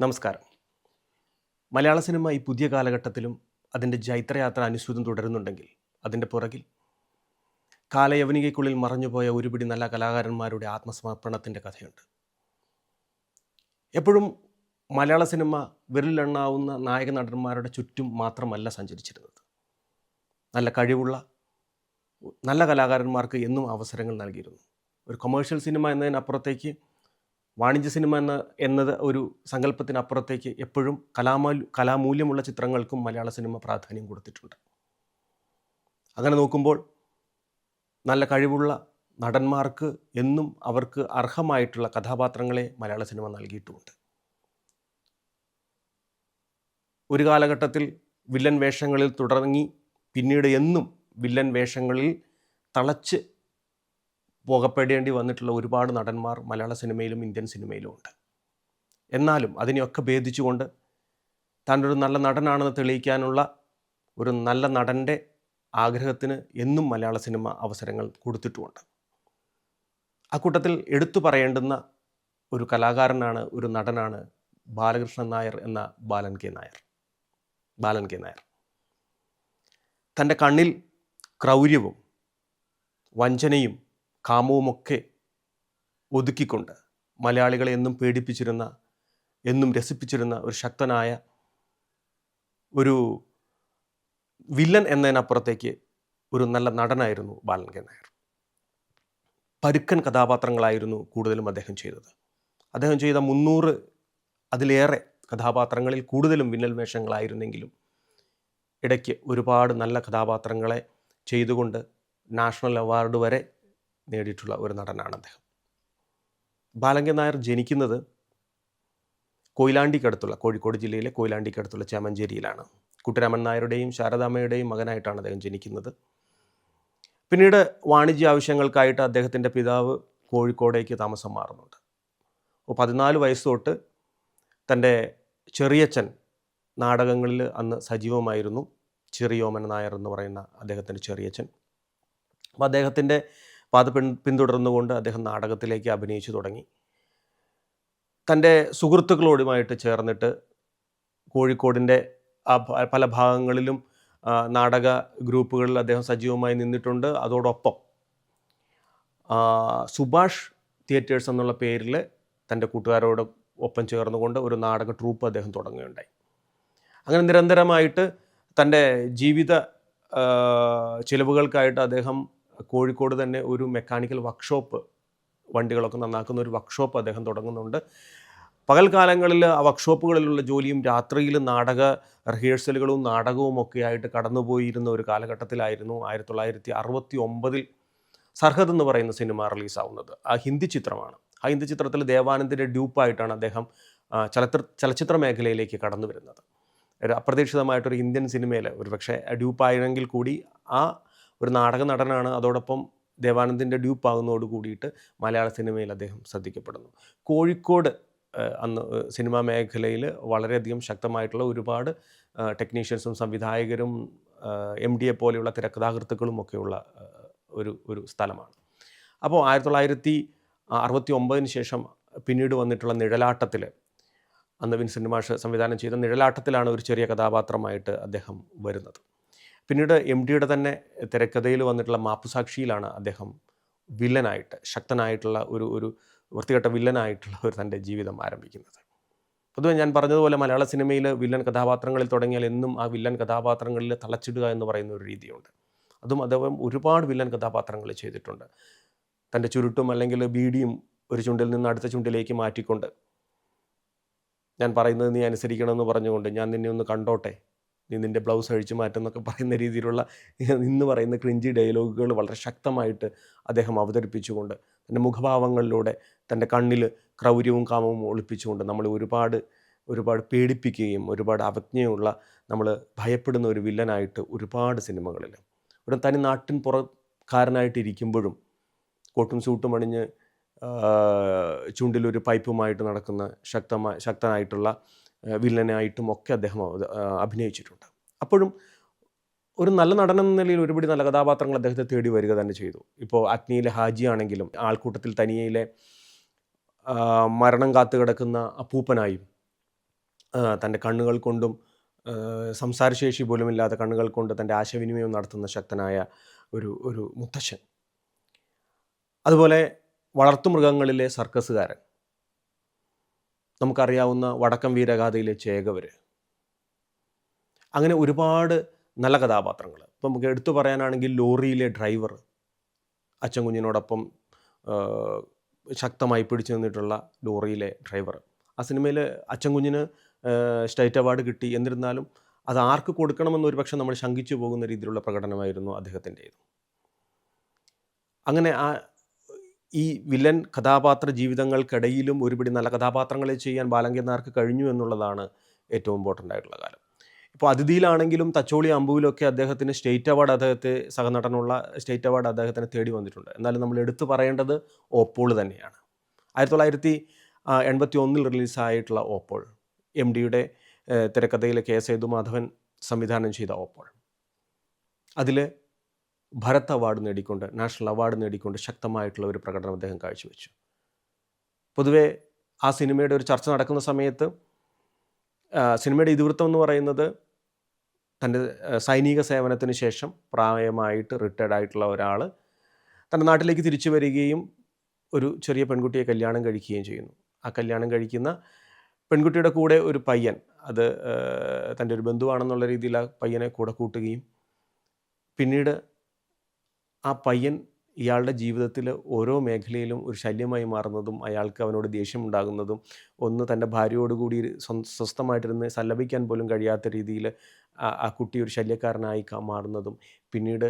നമസ്കാരം. മലയാള സിനിമ ഈ പുതിയ കാലഘട്ടത്തിലും അതിന്റെ ജൈത്രയാത്ര അനുസൃതം തുടരുന്നുണ്ടെങ്കിൽ അതിന്റെ പുറകിൽ കാലയവനികയ്ക്കുള്ളിൽ മറഞ്ഞുപോയ ഒരുപിടി നല്ല കലാകാരന്മാരുടെ ആത്മസമർപ്പണത്തിന്റെ കഥയുണ്ട്. എപ്പോഴും മലയാള സിനിമ വിരലിലെണ്ണാവുന്ന നായക നടന്മാരുടെ ചുറ്റും മാത്രമല്ല സഞ്ചരിച്ചിരുന്നത്. നല്ല കഴിവുള്ള നല്ല കലാകാരന്മാർക്ക് എന്നും അവസരങ്ങൾ നൽകിയിരുന്നു. ഒരു കൊമേഴ്ഷ്യൽ സിനിമ എന്നതിനപ്പുറത്തേക്ക് വാണിജ്യ സിനിമ എന്ന എന്നത് ഒരു സങ്കല്പത്തിനപ്പുറത്തേക്ക് എപ്പോഴും കലാമാ കലാമൂല്യമുള്ള ചിത്രങ്ങൾക്കും മലയാള സിനിമ പ്രാധാന്യം കൊടുത്തിട്ടുണ്ട്. അങ്ങനെ നോക്കുമ്പോൾ നല്ല കഴിവുള്ള നടന്മാർക്ക് എന്നും അവർക്ക് അർഹമായിട്ടുള്ള കഥാപാത്രങ്ങളെ മലയാള സിനിമ നൽകിയിട്ടുമുണ്ട്. ഒരു കാലഘട്ടത്തിൽ വില്ലൻ വേഷങ്ങളിൽ തുടങ്ങി പിന്നീട് എന്നും വില്ലൻ വേഷങ്ങളിൽ തളച്ച് പോകപ്പെടേണ്ടി വന്നിട്ടുള്ള ഒരുപാട് നടന്മാർ മലയാള സിനിമയിലും ഇന്ത്യൻ സിനിമയിലും ഉണ്ട്. എന്നാലും അതിനെയൊക്കെ ഭേദിച്ചുകൊണ്ട് താൻ ഒരു നല്ല നടനാണെന്ന് തെളിയിക്കാനുള്ള ഒരു നല്ല നടന്റെ ആഗ്രഹത്തിന് എന്നും മലയാള സിനിമ അവസരങ്ങൾ കൊടുത്തിട്ടുമുണ്ട്. അക്കൂട്ടത്തിൽ എടുത്തു പറയേണ്ടുന്ന ഒരു കലാകാരനാണ് ഒരു നടനാണ് ബാലകൃഷ്ണൻ നായർ എന്ന ബാലൻ കെ നായർ. ബാലൻ കെ നായർ. തന്റെ കണ്ണിൽ ക്രൗര്യവും വഞ്ചനയും കാമവുമൊക്കെ ഒതുക്കിക്കൊണ്ട് മലയാളികളെ എന്നും പേടിപ്പിച്ചിരുന്ന എന്നും രസിപ്പിച്ചിരുന്ന ഒരു ശക്തനായ ഒരു വില്ലൻ എന്നതിനപ്പുറത്തേക്ക് ഒരു നല്ല നടനായിരുന്നു ബാലൻ കെ നായർ. പരുക്കൻ കഥാപാത്രങ്ങളായിരുന്നു കൂടുതലും അദ്ദേഹം ചെയ്തത്. അദ്ദേഹം ചെയ്ത മുന്നൂറ് അതിലേറെ കഥാപാത്രങ്ങളിൽ കൂടുതലും വിന്നൽ വേഷങ്ങളായിരുന്നെങ്കിലും ഇടയ്ക്ക് ഒരുപാട് നല്ല കഥാപാത്രങ്ങളെ ചെയ്തുകൊണ്ട് നാഷണൽ അവാർഡ് വരെ നേടിയിട്ടുള്ള ഒരു നടനാണ് അദ്ദേഹം. ബാലങ്കൻ നായർ ജനിക്കുന്നത് കൊയിലാണ്ടിക്കടുത്തുള്ള കോഴിക്കോട് ജില്ലയിലെ കൊയിലാണ്ടിക്കടുത്തുള്ള ചേമഞ്ചേരിയിലാണ്. കുട്ടിരാമൻ നായരുടെയും ശാരദാമ്മയുടെയും മകനായിട്ടാണ് അദ്ദേഹം ജനിക്കുന്നത്. പിന്നീട് വാണിജ്യ ആവശ്യങ്ങൾക്കായിട്ട് അദ്ദേഹത്തിന്റെ പിതാവ് കോഴിക്കോടേക്ക് താമസം മാറുന്നുണ്ട്. അപ്പോൾ പതിനാല് വയസ്സ് തൊട്ട് തന്റെ ചെറിയച്ഛൻ നാടകങ്ങളിൽ അന്ന് സജീവമായിരുന്നു. ചെറിയോമൻ നായർ എന്ന് പറയുന്ന അദ്ദേഹത്തിന്റെ ചെറിയച്ഛൻ. അപ്പോൾ അദ്ദേഹത്തിന്റെ പാത പിൻ പിന്തുടർന്നുകൊണ്ട് അദ്ദേഹം നാടകത്തിലേക്ക് അഭിനയിച്ചു തുടങ്ങി. തന്റെ സുഹൃത്തുക്കളോടുമായിട്ട് ചേർന്നിട്ട് കോഴിക്കോടിന്റെ ആ പല ഭാഗങ്ങളിലും നാടക ഗ്രൂപ്പുകളിൽ അദ്ദേഹം സജീവമായി നിന്നിട്ടുണ്ട്. അതോടൊപ്പം സുഭാഷ് തിയേറ്റേഴ്സ് എന്നുള്ള പേരിൽ തന്റെ കൂട്ടുകാരോട് ഒപ്പം ചേർന്നുകൊണ്ട് ഒരു നാടക ട്രൂപ്പ് അദ്ദേഹം തുടങ്ങുകയുണ്ടായി. അങ്ങനെ നിരന്തരമായിട്ട് തന്റെ ജീവിത ചിലവുകൾക്കായിട്ട് അദ്ദേഹം കോഴിക്കോട് തന്നെ ഒരു മെക്കാനിക്കൽ വർക്ക്ഷോപ്പ് വണ്ടികളൊക്കെ നന്നാക്കുന്ന ഒരു വർക്ക്ഷോപ്പ് അദ്ദേഹം തുടങ്ങുന്നുണ്ട്. പകൽക്കാലങ്ങളിൽ ആ വർക്ക്ഷോപ്പുകളിലുള്ള ജോലിയും രാത്രിയിൽ നാടക റിഹേഴ്സലുകളും നാടകവും ഒക്കെ ആയിട്ട് കടന്നുപോയിരുന്ന ഒരു കാലഘട്ടത്തിലായിരുന്നു ആയിരത്തി തൊള്ളായിരത്തി അറുപത്തി ഒമ്പതിൽ സർഹദ് എന്ന് പറയുന്ന സിനിമ റിലീസാവുന്നത്. ആ ഹിന്ദി ചിത്രമാണ്. ആ ഹിന്ദി ചിത്രത്തിൽ ദേവാനന്ദിന്റെ ഡ്യൂപ്പായിട്ടാണ് അദ്ദേഹം ചലച്ചിത്ര ചലച്ചിത്ര മേഖലയിലേക്ക് കടന്നു വരുന്നത് ഒരു അപ്രതീക്ഷിതമായിട്ടൊരു ഇന്ത്യൻ സിനിമയിൽ ഒരു പക്ഷേ ഡ്യൂപ്പായെങ്കിൽ കൂടി ആ ഒരു നാടക നടനാണ്. അതോടൊപ്പം ദേവാനന്ദിന്റെ ഡ്യൂപ്പാകുന്നതോട് കൂടിയിട്ട് മലയാള സിനിമയിൽ അദ്ദേഹം ശ്രദ്ധിക്കപ്പെടുന്നു. കോഴിക്കോട് അന്ന് സിനിമാ മേഖലയിൽ വളരെയധികം ശക്തമായിട്ടുള്ള ഒരുപാട് ടെക്നീഷ്യൻസും സംവിധായകരും എം ഡി എ പോലെയുള്ള തിരക്കഥാകൃത്തുക്കളും ഒക്കെയുള്ള ഒരു ഒരു സ്ഥലമാണ്. അപ്പോൾ ആയിരത്തി തൊള്ളായിരത്തി അറുപത്തി ഒമ്പതിന് ശേഷം പിന്നീട് വന്നിട്ടുള്ള നിഴലാട്ടത്തിൽ അന്ന് വിൻസെന്റ് മാഷ് സംവിധാനം ചെയ്ത നിഴലാട്ടത്തിലാണ് ഒരു ചെറിയ കഥാപാത്രമായിട്ട് അദ്ദേഹം വരുന്നത്. പിന്നീട് എം ഡിയുടെ തന്നെ തിരക്കഥയിൽ വന്നിട്ടുള്ള മാപ്പുസാക്ഷിയിലാണ് അദ്ദേഹം വില്ലനായിട്ട് ശക്തനായിട്ടുള്ള ഒരു ഒരു വൃത്തികെട്ട വില്ലനായിട്ടുള്ള ഒരു തന്റെ ജീവിതം ആരംഭിക്കുന്നത്. പൊതുവെ ഞാൻ പറഞ്ഞതുപോലെ മലയാള സിനിമയിൽ വില്ലൻ കഥാപാത്രങ്ങളിൽ തുടങ്ങിയാൽ എന്നും ആ വില്ലൻ കഥാപാത്രങ്ങളിൽ തളച്ചിടുക എന്ന് പറയുന്ന ഒരു രീതിയുണ്ട്. അതും അദ്ദേഹം ഒരുപാട് വില്ലൻ കഥാപാത്രങ്ങൾ ചെയ്തിട്ടുണ്ട്. തന്റെ ചുരുട്ടും അല്ലെങ്കിൽ ബീഡിയും ഒരു ചുണ്ടിൽ നിന്ന് അടുത്ത ചുണ്ടിലേക്ക് മാറ്റിക്കൊണ്ട് ഞാൻ പറയുന്നത് നീ അനുസരിക്കണമെന്ന് പറഞ്ഞുകൊണ്ട് ഞാൻ നിന്നെ ഒന്ന് കണ്ടോട്ടെ? നീ നിന്റെ ബ്ലൗസ് അഴിച്ചു മാറ്റുന്നൊക്കെ പറയുന്ന രീതിയിലുള്ള ഇന്ന് പറയുന്ന ക്രിഞ്ചി ഡയലോഗുകൾ വളരെ ശക്തമായിട്ട് അദ്ദേഹം അവതരിപ്പിച്ചുകൊണ്ട് തന്റെ മുഖഭാവങ്ങളിലൂടെ തന്റെ കണ്ണിൽ ക്രൗര്യവും കാമവും ഒളിപ്പിച്ചുകൊണ്ട് നമ്മൾ ഒരുപാട് ഒരുപാട് പേടിപ്പിക്കുകയും ഒരുപാട് അവജ്ഞയുള്ള നമ്മൾ ഭയപ്പെടുന്ന ഒരു വില്ലനായിട്ട് ഒരുപാട് സിനിമകളിൽ ഒരു തനി നാട്ടിൻ പുറക്കാരനായിട്ടിരിക്കുമ്പോഴും കോട്ടും സൂട്ടും അണിഞ്ഞ് ചുണ്ടിലൊരു പൈപ്പുമായിട്ട് നടക്കുന്ന ശക്തമായ ശക്തനായിട്ടുള്ള വില്ലനായിട്ടും ഒക്കെ അദ്ദേഹം അഭിനയിച്ചിട്ടുണ്ട്. അപ്പോഴും ഒരു നല്ല നടൻ എന്ന നിലയിൽ ഒരുപടി നല്ല കഥാപാത്രങ്ങൾ അദ്ദേഹത്തെ തേടി വരിക തന്നെ ചെയ്തു. ഇപ്പോൾ അഗ്നിയിലെ ഹാജി ആണെങ്കിലും ആൾക്കൂട്ടത്തിൽ തനിയയിലെ മരണം കാത്തു കിടക്കുന്ന അപ്പൂപ്പനായും തന്റെ കണ്ണുകൾ കൊണ്ടും സംസാരശേഷി സംസാരശേഷി പോലുമില്ലാത്ത കണ്ണുകൾ കൊണ്ട് തന്റെ ആശയവിനിമയം നടത്തുന്ന ശക്തനായ ഒരു ഒരു മുത്തശ്ശൻ. അതുപോലെ വളർത്തുമൃഗങ്ങളിലെ സർക്കസുകാരൻ. നമുക്കറിയാവുന്ന വടക്കം വീരഗാഥയിലെ ചേകവർ അങ്ങനെ ഒരുപാട് നല്ല കഥാപാത്രങ്ങൾ. ഇപ്പം നമുക്ക് എടുത്തു പറയാനാണെങ്കിൽ ലോറിയിലെ ഡ്രൈവർ അച്ഛൻ കുഞ്ഞിനോടൊപ്പം ശക്തമായി പിടിച്ചു നിന്നിട്ടുള്ള ലോറിയിലെ ഡ്രൈവർ. ആ സിനിമയിൽ അച്ഛൻ കുഞ്ഞിന് സ്റ്റേറ്റ് അവാർഡ് കിട്ടി. എന്നിരുന്നാലും അത് ആർക്ക് കൊടുക്കണമെന്ന് ഒരുപക്ഷെ നമ്മൾ ശങ്കിച്ചു പോകുന്ന രീതിയിലുള്ള പ്രകടനമായിരുന്നു അദ്ദേഹത്തിന്റേത്. അങ്ങനെ ആ ഈ വില്ലൻ കഥാപാത്ര ജീവിതങ്ങൾക്കിടയിലും ഒരുപിടി നല്ല കഥാപാത്രങ്ങളെ ചെയ്യാൻ ബാലങ്കനാർക്ക് കഴിഞ്ഞു എന്നുള്ളതാണ് ഏറ്റവും ഇമ്പോർട്ടന്റ് ആയിട്ടുള്ള കാര്യം. ഇപ്പോൾ അതിഥിയിലാണെങ്കിലും തച്ചോളി അമ്പുവിലൊക്കെ അദ്ദേഹത്തിന് സ്റ്റേറ്റ് അവാർഡ് അദ്ദേഹത്തെ സഹനടനുള്ള സ്റ്റേറ്റ് അവാർഡ് അദ്ദേഹത്തിന് തേടി വന്നിട്ടുണ്ട്. എന്നാലും നമ്മൾ എടുത്തു പറയേണ്ടത് ഓപ്പോൾ തന്നെയാണ്. ആയിരത്തി തൊള്ളായിരത്തി എൺപത്തി ഒന്നിൽ റിലീസായിട്ടുള്ള ഓപ്പോൾ എം ഡിയുടെ തിരക്കഥയിലെ കെ സേതുമാധവൻ സംവിധാനം ചെയ്ത ഓപ്പോൾ. അതിൽ ഭരത് അവാർഡ് നേടിക്കൊണ്ട് നാഷണൽ അവാർഡ് നേടിക്കൊണ്ട് ശക്തമായിട്ടുള്ള ഒരു പ്രകടനം അദ്ദേഹം കാഴ്ചവെച്ചു. പൊതുവെ ആ സിനിമയുടെ ഒരു ചർച്ച നടക്കുന്ന സമയത്ത് സിനിമയുടെ ഇതിവൃത്തം എന്ന് പറയുന്നത് തന്റെ സൈനിക സേവനത്തിന് ശേഷം പ്രായമായിട്ട് റിട്ടയർഡ് ആയിട്ടുള്ള ഒരാൾ തന്റെ നാട്ടിലേക്ക് തിരിച്ചു വരികയും ഒരു ചെറിയ പെൺകുട്ടിയെ കല്യാണം കഴിക്കുകയും ചെയ്യുന്നു. ആ കല്യാണം കഴിക്കുന്ന പെൺകുട്ടിയുടെ കൂടെ ഒരു പയ്യൻ അത് തന്റെ ഒരു ബന്ധുവാണെന്നുള്ള രീതിയിൽ ആ പയ്യനെ കൂടെ കൂട്ടുകയും പിന്നീട് ആ പയ്യൻ ഇയാളുടെ ജീവിതത്തിൽ ഓരോ മേഖലയിലും ഒരു ശല്യമായി മാറുന്നതും അയാൾക്ക് അവനോട് ദേഷ്യമുണ്ടാകുന്നതും ഒന്ന് തന്റെ ഭാര്യയോടുകൂടി സ്വ- സ്വസ്ഥമായിട്ടിരുന്ന് സല്ലപിക്കാൻ പോലും കഴിയാത്ത രീതിയിൽ ആ- കുട്ടി ഒരു ശല്യക്കാരനായി മാറുന്നതും പിന്നീട്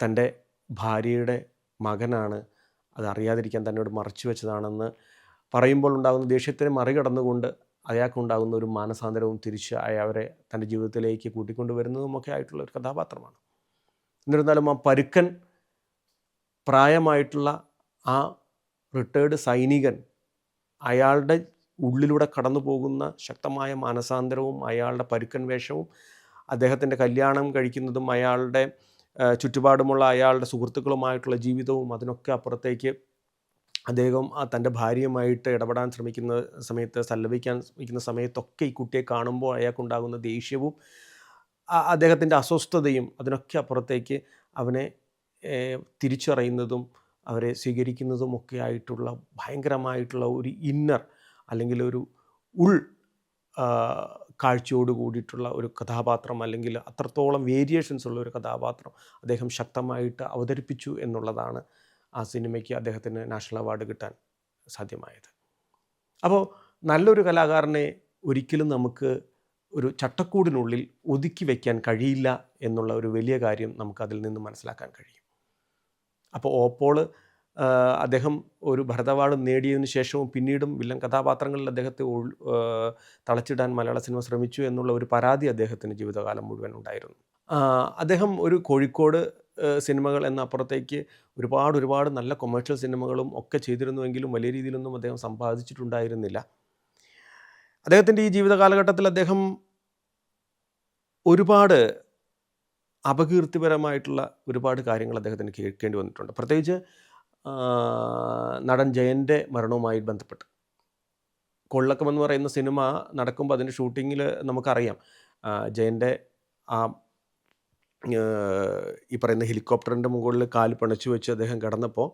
തന്റെ ഭാര്യയുടെ മകനാണ് അതറിയാതിരിക്കാൻ തന്നോട് മറച്ചു വെച്ചതാണെന്ന് പറയുമ്പോൾ ഉണ്ടാകുന്ന ദേഷ്യത്തിനെ മറികടന്നുകൊണ്ട് അയാൾക്കുണ്ടാകുന്ന ഒരു മാനസാന്തരവും തിരിച്ച് അവരെ തന്റെ ജീവിതത്തിലേക്ക് കൂട്ടിക്കൊണ്ടുവരുന്നതുമൊക്കെ ആയിട്ടുള്ള ഒരു കഥാപാത്രമാണ്. എന്നിരുന്നാലും ആ പരുക്കൻ പ്രായമായിട്ടുള്ള ആ റിട്ടയേർഡ് സൈനികൻ അയാളുടെ ഉള്ളിലൂടെ കടന്നു പോകുന്ന ശക്തമായ മാനസാന്തരവും അയാളുടെ പരുക്കൻ വേഷവും അദ്ദേഹത്തിന്റെ കല്യാണം കഴിക്കുന്നതും അയാളുടെ ചുറ്റുപാടുമുള്ള അയാളുടെ സുഹൃത്തുക്കളുമായിട്ടുള്ള ജീവിതവും അതിനൊക്കെ അപ്പുറത്തേക്ക് അദ്ദേഹം ആ തന്റെ ഭാര്യയുമായിട്ട് ഇടപെടാൻ ശ്രമിക്കുന്ന സമയത്ത് സല്ലപിക്കാൻ ശ്രമിക്കുന്ന സമയത്തൊക്കെ ഈ കുട്ടിയെ കാണുമ്പോൾ അയാൾക്കുണ്ടാകുന്ന ദേഷ്യവും അദ്ദേഹത്തിന്റെ അസ്വസ്ഥതയും അതിനൊക്കെ അപ്പുറത്തേക്ക് അവനെ തിരിച്ചറിയുന്നതും അവരെ സ്വീകരിക്കുന്നതും ഒക്കെ ആയിട്ടുള്ള ഭയങ്കരമായിട്ടുള്ള ഒരു ഇന്നർ അല്ലെങ്കിൽ ഒരു ഉൾ കാഴ്ചയോട് കൂടിയിട്ടുള്ള ഒരു കഥാപാത്രം അല്ലെങ്കിൽ അത്രത്തോളം വേരിയേഷൻസ് ഉള്ള ഒരു കഥാപാത്രം അദ്ദേഹം ശക്തമായിട്ട് അവതരിപ്പിച്ചു എന്നുള്ളതാണ് ആ സിനിമയ്ക്ക് അദ്ദേഹത്തിന് നാഷണൽ അവാർഡ് കിട്ടാൻ സാധ്യമായത്. അപ്പോൾ നല്ലൊരു കലാകാരനെ ഒരിക്കലും നമുക്ക് ഒരു ചട്ടക്കൂടിനുള്ളിൽ ഒതുക്കി വയ്ക്കാൻ കഴിയില്ല എന്നുള്ള ഒരു വലിയ കാര്യം നമുക്ക് അതിൽ നിന്ന് മനസ്സിലാക്കാൻ കഴിയും. അപ്പോൾ ഓപ്പോൾ അദ്ദേഹം ഒരു ഭരതവാട് നേടിയതിന് ശേഷവും പിന്നീടും വില്ലൻ കഥാപാത്രങ്ങളിൽ അദ്ദേഹത്തെ തളച്ചിടാൻ മലയാള സിനിമ ശ്രമിച്ചു എന്നുള്ള ഒരു പരാതി അദ്ദേഹത്തിന് ജീവിതകാലം മുഴുവൻ ഉണ്ടായിരുന്നു. അദ്ദേഹം ഒരു കോഴിക്കോട് സിനിമകൾ എന്ന അപ്പുറത്തേക്ക് ഒരുപാട് ഒരുപാട് നല്ല കൊമേഴ്ഷ്യൽ സിനിമകളും ഒക്കെ ചെയ്തിരുന്നുവെങ്കിലും വലിയ രീതിയിലൊന്നും അദ്ദേഹം സമ്പാദിച്ചിട്ടുണ്ടായിരുന്നില്ല. അദ്ദേഹത്തിന്റെ ഈ ജീവിത കാലഘട്ടത്തിൽ അദ്ദേഹം ഒരുപാട് അപകീർത്തിപരമായിട്ടുള്ള ഒരുപാട് കാര്യങ്ങൾ അദ്ദേഹത്തിന് കേൾക്കേണ്ടി വന്നിട്ടുണ്ട്. പ്രത്യേകിച്ച് നടൻ ജയന്റെ മരണവുമായി ബന്ധപ്പെട്ട്. കൊള്ളക്കം എന്ന് പറയുന്ന സിനിമ നടക്കുമ്പോൾ അതിന്റെ ഷൂട്ടിങ്ങിൽ നമുക്കറിയാം. ജയന്റെ ആ ഈ പറയുന്ന ഹെലികോപ്റ്ററിന്റെ മുകളിൽ കാൽ പിണച്ചു വെച്ച് അദ്ദേഹം കിടന്നപ്പോൾ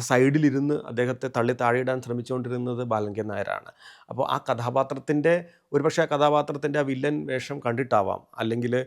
സൈഡിലിരുന്ന് അദ്ദേഹത്തെ തള്ളി താഴെയിടാൻ ശ്രമിച്ചുകൊണ്ടിരുന്നത് ബാലങ്കൻ നായരാണ്. അപ്പോൾ ആ കഥാപാത്രത്തിന്റെ ഒരുപക്ഷെ ആ കഥാപാത്രത്തിന്റെ ആ വില്ലൻ വേഷം കണ്ടിട്ടാവാം. അല്ലെങ്കിൽ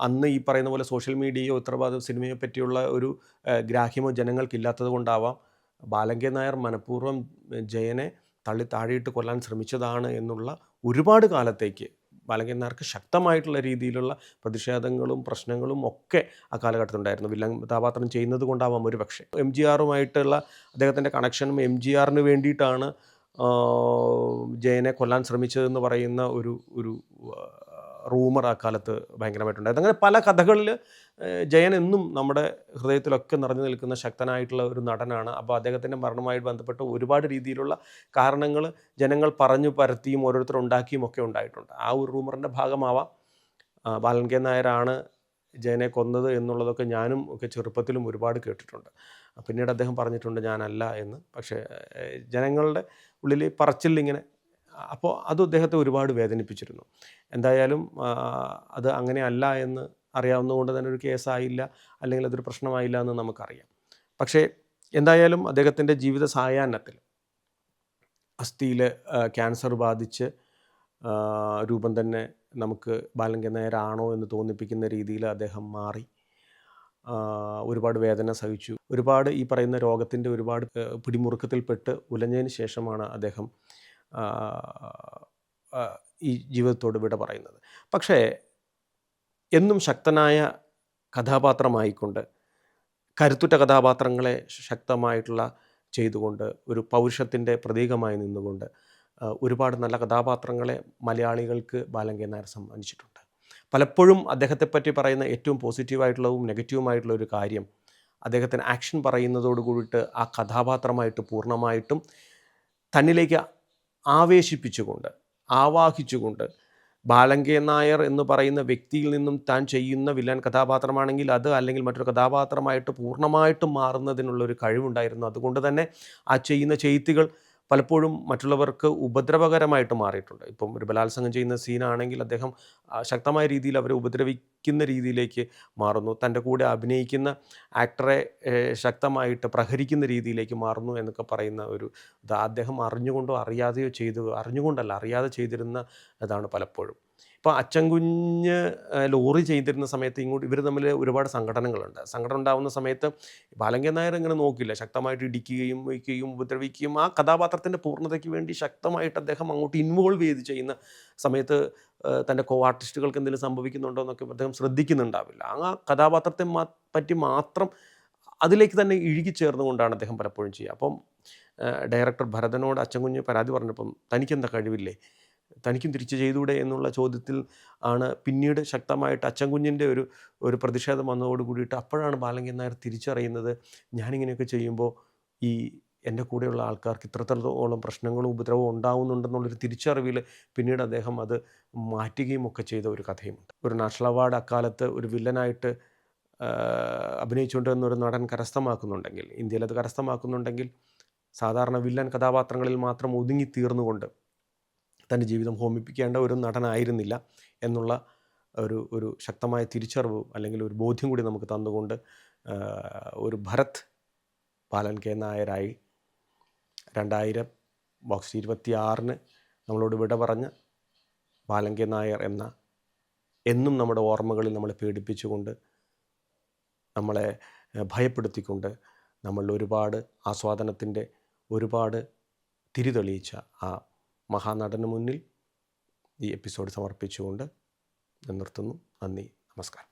അന്ന് ഈ പറയുന്ന പോലെ സോഷ്യൽ മീഡിയയോ ഉത്തരവാദിത്വ സിനിമയെ പറ്റിയുള്ള ഒരു ഗ്രാഹ്യമോ ജനങ്ങൾക്കില്ലാത്തത് കൊണ്ടാവാം ബാലങ്കൻ നായർ മനഃപൂർവം ജയനെ തള്ളി താഴെയിട്ട് കൊല്ലാൻ ശ്രമിച്ചതാണ് എന്നുള്ള ഒരുപാട് കാലത്തേക്ക് ബാലങ്കൻ ശക്തമായിട്ടുള്ള രീതിയിലുള്ള പ്രതിഷേധങ്ങളും പ്രശ്നങ്ങളും ഒക്കെ ആ കാലഘട്ടത്തിലുണ്ടായിരുന്നു. വില്ലൻ കഥാപാത്രം ചെയ്യുന്നത് കൊണ്ടാവാം ഒരു പക്ഷേ. എം ജി ആറുമായിട്ടുള്ള അദ്ദേഹത്തിന്റെ കണക്ഷനും എം ജി ആറിന് വേണ്ടിയിട്ടാണ് ജയനെ കൊല്ലാൻ ശ്രമിച്ചതെന്ന് പറയുന്ന ഒരു ഒരു റൂമർ ആ കാലത്ത് ഭയങ്കരമായിട്ടുണ്ടായിരുന്നു. അങ്ങനെ പല കഥകളിൽ ജയൻ എന്നും നമ്മുടെ ഹൃദയത്തിലൊക്കെ നിറഞ്ഞു നിൽക്കുന്ന ശക്തനായിട്ടുള്ള ഒരു നടനാണ്. അപ്പോൾ അദ്ദേഹത്തിന്റെ മരണവുമായി ബന്ധപ്പെട്ട് ഒരുപാട് രീതിയിലുള്ള കാരണങ്ങൾ ജനങ്ങൾ പറഞ്ഞു പരത്തിയും ഓരോരുത്തർ ഉണ്ടാക്കിയും ഒക്കെ ഉണ്ടായിട്ടുണ്ട്. ആ ഒരു റൂമറിന്റെ ഭാഗമാവാം ബാലൻ കെ നായരാണ് ജയനെ കൊന്നത് എന്നുള്ളതൊക്കെ ഞാനും ഒക്കെ ചെറുപ്പത്തിലും ഒരുപാട് കേട്ടിട്ടുണ്ട്. പിന്നീട് അദ്ദേഹം പറഞ്ഞിട്ടുണ്ട് ഞാനല്ല എന്ന്. പക്ഷേ ജനങ്ങളുടെ ഉള്ളിൽ പറച്ചിലിങ്ങനെ അപ്പോൾ അത് അദ്ദേഹത്തെ ഒരുപാട് വേദനിപ്പിച്ചിരുന്നു. എന്തായാലും അത് അങ്ങനെ അല്ല എന്ന് അറിയാവുന്നതുകൊണ്ട് തന്നെ ഒരു കേസായില്ല അല്ലെങ്കിൽ അതൊരു പ്രശ്നമായില്ല എന്ന് നമുക്കറിയാം. പക്ഷേ എന്തായാലും അദ്ദേഹത്തിന്റെ ജീവിത സായാഹ്നത്തിൽ അസ്ഥിയിൽ ക്യാൻസർ ബാധിച്ച് രൂപം തന്നെ നമുക്ക് ബാലങ്ക നായരാണോ എന്ന് തോന്നിപ്പിക്കുന്ന രീതിയിൽ അദ്ദേഹം മാറി. ഒരുപാട് വേദന സഹിച്ചു. ഒരുപാട് ഈ പറയുന്ന രോഗത്തിന്റെ ഒരുപാട് പിടിമുറുക്കത്തിൽപ്പെട്ട് ഉലഞ്ഞതിന് ശേഷമാണ് അദ്ദേഹം ഈ ജീവിതത്തോട് വിട പറയുന്നത്. പക്ഷേ എന്നും ശക്തനായ കഥാപാത്രമായിക്കൊണ്ട് കരുത്തുറ്റ കഥാപാത്രങ്ങളെ ശക്തമായിട്ടുള്ള ചെയ്തുകൊണ്ട് ഒരു പൗരുഷത്തിന്റെ പ്രതീകമായി നിന്നുകൊണ്ട് ഒരുപാട് നല്ല കഥാപാത്രങ്ങളെ മലയാളികൾക്ക് ബാലങ്കൻ നായർ സമ്മാനിച്ചിട്ടുണ്ട്. പലപ്പോഴും അദ്ദേഹത്തെപ്പറ്റി പറയുന്ന ഏറ്റവും പോസിറ്റീവായിട്ടുള്ളതും നെഗറ്റീവുമായിട്ടുള്ള ഒരു കാര്യം അദ്ദേഹത്തിന് ആക്ഷൻ പറയുന്നതോട് കൂടിയിട്ട് ആ കഥാപാത്രമായിട്ട് പൂർണമായിട്ടും തന്നിലേക്ക് ആവേശിപ്പിച്ചുകൊണ്ട് ആവാഹിച്ചുകൊണ്ട് ബാലങ്കേ നായർ എന്ന് പറയുന്ന വ്യക്തിയിൽ നിന്നും താൻ ചെയ്യുന്ന വില്ലൻ കഥാപാത്രമാണെങ്കിൽ അത് അല്ലെങ്കിൽ മറ്റൊരു കഥാപാത്രമായിട്ട് പൂർണമായിട്ടും മാറുന്നതിനുള്ള ഒരു കഴിവുണ്ടായിരുന്നു. അതുകൊണ്ട് തന്നെ ആ ചെയ്യുന്ന ചെയ്ത്തികൾ പലപ്പോഴും മറ്റുള്ളവർക്ക് ഉപദ്രവകരമായിട്ട് മാറിയിട്ടുണ്ട്. ഇപ്പം ഒരു ബലാത്സംഗം ചെയ്യുന്ന സീനാണെങ്കിൽ അദ്ദേഹം ശക്തമായ രീതിയിൽ അവരെ ഉപദ്രവിക്കുന്ന രീതിയിലേക്ക് മാറുന്നു. തന്റെ കൂടെ അഭിനയിക്കുന്ന ആക്ടറെ ശക്തമായിട്ട് പ്രഹരിക്കുന്ന രീതിയിലേക്ക് മാറുന്നു എന്നൊക്കെ പറയുന്ന ഒരു അദ്ദേഹം അറിഞ്ഞുകൊണ്ടോ അറിയാതെയോ ചെയ്തു അറിഞ്ഞുകൊണ്ടല്ല അറിയാതെ ചെയ്തിരുന്ന ഇതാണ് പലപ്പോഴും. ഇപ്പോൾ അച്ചൻകുഞ്ഞ് കുഞ്ഞ് ലോറി ചെയ്തിരുന്ന സമയത്ത് ഇങ്ങോട്ട് ഇവർ തമ്മിൽ ഒരുപാട് സംഘടനകളുണ്ട്. സംഘടന ഉണ്ടാകുന്ന സമയത്ത് ബാലങ്കൻ നായർ ഇങ്ങനെ നോക്കില്ല ശക്തമായിട്ട് ഇടിക്കുകയും വയ്ക്കുകയും ഉപദ്രവിക്കുകയും ആ കഥാപാത്രത്തിന്റെ പൂർണതയ്ക്ക് വേണ്ടി ശക്തമായിട്ട് അദ്ദേഹം അങ്ങോട്ട് ഇൻവോൾവ് ചെയ്ത് ചെയ്യുന്ന സമയത്ത് തന്റെ കോ ആർട്ടിസ്റ്റുകൾക്ക് എന്തെങ്കിലും സംഭവിക്കുന്നുണ്ടോ എന്നൊക്കെ അദ്ദേഹം ശ്രദ്ധിക്കുന്നുണ്ടാവില്ല. ആ കഥാപാത്രത്തെ പറ്റി മാത്രം അതിലേക്ക് തന്നെ ഇഴുകി ചേർന്നുകൊണ്ടാണ് അദ്ദേഹം പലപ്പോഴും ചെയ്യുക. അപ്പം ഡയറക്ടർ ഭരതനോട് അച്ചൻകുഞ്ഞ് പരാതി പറഞ്ഞപ്പം തനിക്കെന്താ കഴിവില്ലേ? തനിക്കും തിരിച്ചു ചെയ്തൂടെ എന്നുള്ള ചോദ്യത്തിൽ ആണ് പിന്നീട് ശക്തമായിട്ട് അച്ചൻകുഞ്ഞിന്റെ ഒരു ഒരു പ്രതിഷേധം വന്നതോട് കൂടിയിട്ട് അപ്പോഴാണ് ബാലങ്കൻ നായർ തിരിച്ചറിയുന്നത് ഞാനിങ്ങനെയൊക്കെ ചെയ്യുമ്പോൾ ഈ എന്റെ കൂടെയുള്ള ആൾക്കാർക്ക് ഇത്രത്തോളം പ്രശ്നങ്ങളും ഉപദ്രവവും ഉണ്ടാവുന്നുണ്ടെന്നുള്ളൊരു തിരിച്ചറിവിൽ പിന്നീട് അദ്ദേഹം അത് മാറ്റുകയും ഒക്കെ ചെയ്ത ഒരു കഥയുമുണ്ട്. ഒരു നാഷണൽ അവാർഡ് അക്കാലത്ത് ഒരു വില്ലനായിട്ട് അഭിനയിച്ചുകൊണ്ടിരുന്ന അഭിനയിച്ചുകൊണ്ട് ഒരു നടൻ കരസ്ഥമാക്കുന്നുണ്ടെങ്കിൽ ഇന്ത്യയിൽ അത് കരസ്ഥമാക്കുന്നുണ്ടെങ്കിൽ സാധാരണ വില്ലൻ കഥാപാത്രങ്ങളിൽ മാത്രം ഒതുങ്ങി തീർന്നുകൊണ്ട് തന്റെ ജീവിതം ഹോമിപ്പിക്കേണ്ട ഒരു നടനായിരുന്നില്ല എന്നുള്ള ഒരു ഒരു ശക്തമായ തിരിച്ചറിവ് അല്ലെങ്കിൽ ഒരു ബോധ്യം കൂടി നമുക്ക് തന്നുകൊണ്ട് ഒരു ഭരത് ബാലൻ കെ നായരായി രണ്ടായിരം ബോക്സ് ഇരുപത്തി ആറിന് നമ്മളോട് വിട പറഞ്ഞ ബാലൻ കെ നായർ എന്ന എന്നും നമ്മുടെ ഓർമ്മകളിൽ നമ്മളെ പേടിപ്പിച്ചുകൊണ്ട് നമ്മളെ ഭയപ്പെടുത്തിക്കൊണ്ട് നമ്മളിൽ ഒരുപാട് ആസ്വാദനത്തിന്റെ ഒരുപാട് തിരിതെളിയിച്ച ആ മഹാനടന് മുന്നിൽ ഈ എപ്പിസോഡ് സമർപ്പിച്ചുകൊണ്ട് നിർത്തുന്നു. നന്ദി. നമസ്കാരം.